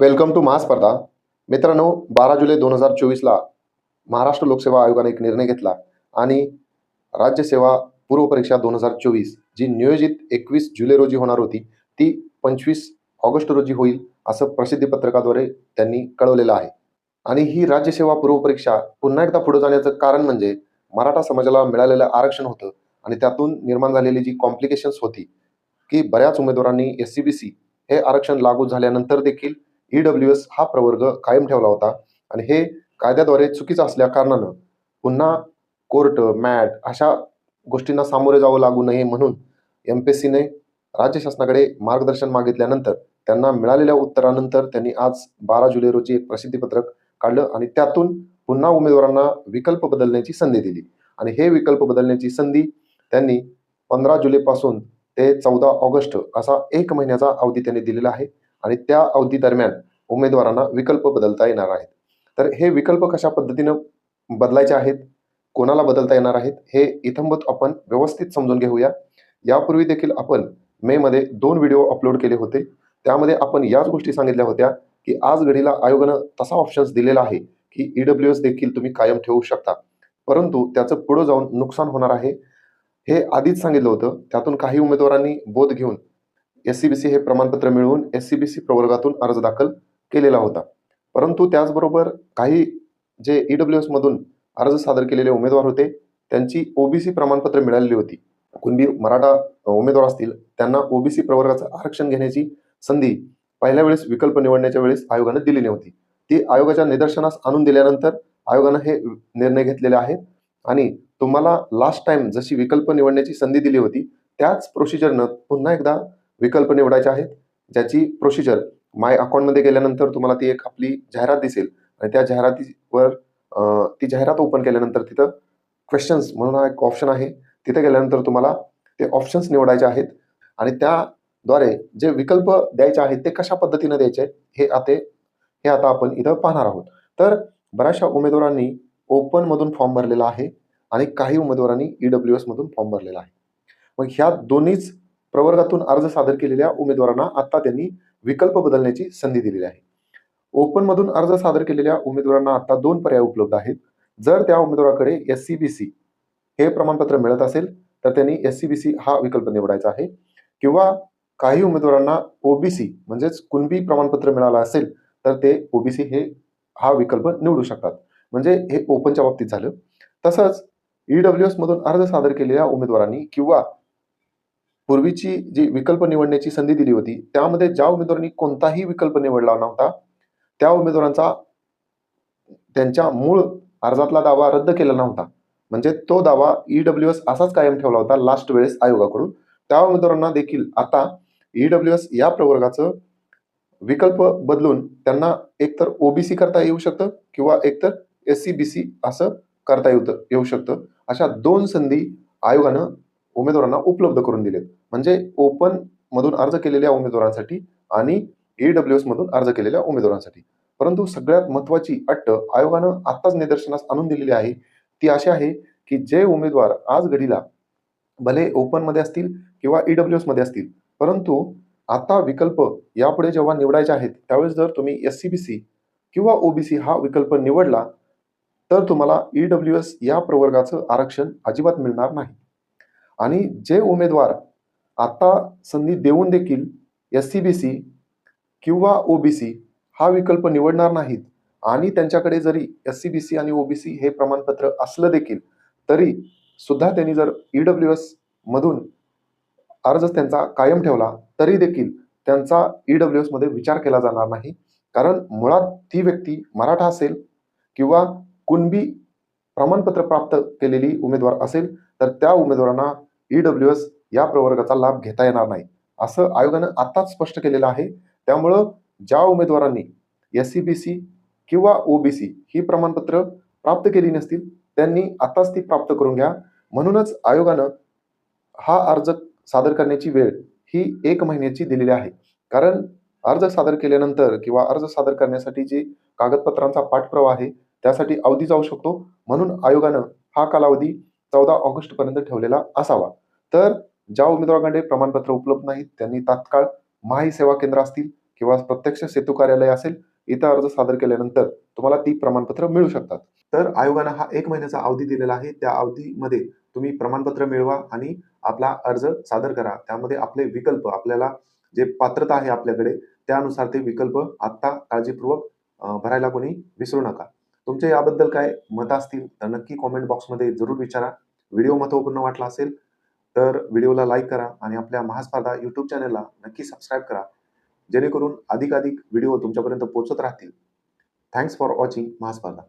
Welcome to महास्पर्धा मित्रांनो बारा जुलै दोन हजार चोवीसला महाराष्ट्र लोकसेवा आयोगाने एक निर्णय घेतला आणि राज्यसेवा पूर्व परीक्षा दोन हजार चोवीस जी नियोजित एकवीस जुलै रोजी होणार होती ती पंचवीस ऑगस्ट रोजी होईल असं प्रसिद्धीपत्रकाद्वारे त्यांनी कळवलेलं आहे. आणि ही राज्यसेवा पूर्व परीक्षा पुन्हा एकदा पुढे जाण्याचं कारण म्हणजे मराठा समाजाला मिळालेलं आरक्षण होतं आणि त्यातून निर्माण झालेली जी कॉम्प्लिकेशन्स होती की बऱ्याच उमेदवारांनी एस सी बी सी हे आरक्षण लागू झाल्यानंतर देखील ई डब्ल्यू एस हा प्रवर्ग कायम ठेवला होता आणि हे कायद्याद्वारे चुकीचं असल्या कारणानं पुन्हा कोर्ट मॅट अशा गोष्टींना सामोरे जावं लागू नये म्हणून एम पी एस सीने राज्य शासनाकडे मार्गदर्शन मागितल्यानंतर त्यांना मिळालेल्या उत्तरानंतर त्यांनी आज बारा जुलै रोजी एक प्रसिद्धीपत्रक काढलं आणि त्यातून पुन्हा उमेदवारांना विकल्प बदलण्याची संधी दिली. आणि हे विकल्प बदलण्याची संधी त्यांनी पंधरा जुलैपासून ते चौदा ऑगस्ट असा एक महिन्याचा अवधी त्यांनी दिलेला आहे. आणि त्या अवधी दरम्यान उमेदवारांना विकल्प बदलता येणार आहेत. तर हे विकल्प कशा पद्धतीनं बदलायचे आहेत? कोणाला बदलता येणार आहेत? हे इथंबत आपण व्यवस्थित समजून घेऊया. यापूर्वी देखील आपण मे मध्ये दोन व्हिडिओ अपलोड केले होते. त्यामध्ये आपण याच गोष्टी सांगितल्या होत्या की आज घडीला आयोगानं तसा ऑप्शन्स दिलेला आहे की ई डब्ल्यू एस देखील तुम्ही कायम ठेवू शकता. परंतु त्याचं पुढं जाऊन नुकसान होणार आहे. हे आधीच सांगितलं होतं. त्यातून काही उमेदवारांनी बोध घेऊन एस सी बी सी हे प्रमाणपत्र मिळवून एस सी बी सी प्रवर्गातून अर्ज दाखल केलेला होता. परंतु त्याचबरोबर काही जे ई डब्ल्यू एसमधून अर्ज सादर केलेले उमेदवार होते त्यांची ओबीसी प्रमाणपत्र मिळालेली होती. कुणबी मराठा उमेदवार असतील त्यांना ओबीसी प्रवर्गाचं आरक्षण घेण्याची संधी पहिल्या वेळेस विकल्प निवडण्याच्या वेळेस आयोगानं दिली नव्हती ती आयोगाच्या निदर्शनास आणून दिल्यानंतर आयोगानं हे निर्णय घेतलेले आहेत आणि तुम्हाला लास्ट टाइम जशी विकल्प निवडण्याची संधी दिली होती त्याच प्रोसिजरनं पुन्हा एकदा विकल्प निवडायचे आहेत. ज्याची प्रोसिजर माय अकाउंटमध्ये गेल्यानंतर तुम्हाला ती एक आपली जाहिरात दिसेल. आणि त्या जाहिरातीवर ती जाहिरात ओपन केल्यानंतर तिथं क्वेश्चन्स म्हणून हा एक ऑप्शन आहे. तिथे गेल्यानंतर तुम्हाला ते ऑप्शन्स निवडायचे आहेत. आणि त्याद्वारे जे विकल्प द्यायचे आहेत ते कशा पद्धतीने द्यायचे आहेत हे आता हे आता आपण इथं पाहणार आहोत. तर बऱ्याचशा उमेदवारांनी ओपनमधून फॉर्म भरलेला आहे आणि काही उमेदवारांनी ई डब्ल्यू एसमधून फॉर्म भरलेला आहे. मग ह्या दोन्हीच प्रवर्गातून अर्ज सादर केलेल्या उमेदवारांना आता त्यांनी विकल्प बदलण्याची संधी दिलेली आहे. ओपन मधून अर्ज सादर केलेल्या उमेदवारांना आता दोन पर्याय उपलब्ध आहेत. जर त्या उमेदवाराकडे एस सी बी सी हे प्रमाणपत्र मिळत असेल तर त्यांनी एस सी बी सी हा विकल्प निवडायचा आहे. किंवा काही उमेदवारांना ओबीसी म्हणजेच कुणबी प्रमाणपत्र मिळालं असेल तर ते ओबीसी हे हा विकल्प निवडू शकतात. म्हणजे हे ओपनच्या बाबतीत झालं. तसंच ई डब्ल्यू एस मधून अर्ज सादर केलेल्या उमेदवारांनी किंवा पूर्वीची जी विकल्प निवडण्याची संधी दिली होती त्यामध्ये ज्या उमेदवारांनी कोणताही विकल्प निवडला नव्हता त्या उमेदवारांचा त्यांच्या मूळ अर्जातला दावा रद्द केला नव्हता. म्हणजे तो दावा ई डब्ल्यू एस असाच कायम ठेवला होता लास्ट वेळेस आयोगाकडून. त्या उमेदवारांना देखील आता ई डब्ल्यू एस या प्रवर्गाचं विकल्प बदलून त्यांना एकतर ओबीसी करता येऊ शकतं किंवा एकतर एस सी बी सी असं करता येऊ येऊ शकतं. अशा दोन संधी आयोगानं उमेदवारांना उपलब्ध करून दिलेत. म्हणजे ओपन मधून अर्ज केलेल्या उमेदवारांसाठी आणि ई डब्ल्यू एस मधून अर्ज केलेल्या उमेदवारांसाठी. परंतु सगळ्यात महत्वाची अट्ट आयोगानं आत्ताच निदर्शनास आणून दिलेली आहे. ती अशी आहे की जे उमेदवार आज घडीला भले ओपनमध्ये असतील किंवा ई एसमध्ये असतील परंतु आता विकल्प यापुढे जेव्हा निवडायचे आहेत त्यावेळेस जर तुम्ही एस सी बी सी किंवा ओबीसी हा विकल्प निवडला तर तुम्हाला ई डब्ल्यू एस या प्रवर्गाचं आरक्षण अजिबात मिळणार नाही. आणि जे उमेदवार आता संधी देऊन देखील एस सी बी सी किंवा ओ बी सी हा विकल्प निवडणार नाहीत आणि त्यांच्याकडे जरी एस सी बी सी आणि ओ बी सी हे प्रमाणपत्र असलं देखील तरी सुद्धा त्यांनी जर ई डब्ल्यू एस मधून अर्ज त्यांचा कायम ठेवला तरी देखील त्यांचा ई डब्ल्यू एसमध्ये विचार केला जाणार नाही. कारण मुळात ती व्यक्ती मराठा असेल किंवा कुणबी प्रमाणपत्र प्राप्त केलेली उमेदवार असेल तर त्या उमेदवारांना ई डब्ल्यू एस या प्रवर्गाचा लाभ घेता येणार नाही. असं आयोगानं आताच स्पष्ट केलेलं आहे. त्यामुळं ज्या उमेदवारांनी एस सी बी सी किंवा ओबीसी ही प्रमाणपत्र प्राप्त केली नसतील त्यांनी आताच ती प्राप्त करून घ्या. म्हणूनच आयोगानं हा अर्ज सादर करण्याची वेळ ही एक महिन्याची दिलेली आहे. कारण अर्ज सादर केल्यानंतर किंवा अर्ज सादर करण्यासाठी जे कागदपत्रांचा पाठपुरावा आहे त्यासाठी अवधी जाऊ शकतो. म्हणून आयोगानं हा कालावधी चौदा ऑगस्ट पर्यंत ठेवलेला असावा. तर ज्या उमेदवारांकडे प्रमाणपत्र उपलब्ध नाहीत त्यांनी तात्काळ महाई सेवा केंद्र असतील किंवा प्रत्यक्ष सेतू कार्यालय असेल इथं अर्ज सादर केल्यानंतर तुम्हाला ती प्रमाणपत्र मिळू शकतात. तर आयोगानं हा एक महिन्याचा अवधी दिलेला आहे. त्या अवधीमध्ये तुम्ही प्रमाणपत्र मिळवा आणि आपला अर्ज सादर करा. त्यामध्ये आपले विकल्प आपल्याला जे पात्रता आहे आपल्याकडे त्यानुसार ते विकल्प आत्ता काळजीपूर्वक भरायला कोणी विसरू नका. तुमचे याबद्दल काय मत असतील तर नक्की कॉमेंट बॉक्समध्ये जरूर विचारा. व्हिडिओ महत्त्वपूर्ण वाटला असेल तर व्हिडिओला लाईक करा आणि आपल्या महास्पर्धा यूट्यूब चॅनलला नक्की सबस्क्राईब करा. जेणेकरून अधिकाधिक व्हिडिओ तुमच्यापर्यंत पोहोचत राहतील. Thanks for watching Mahaspardha.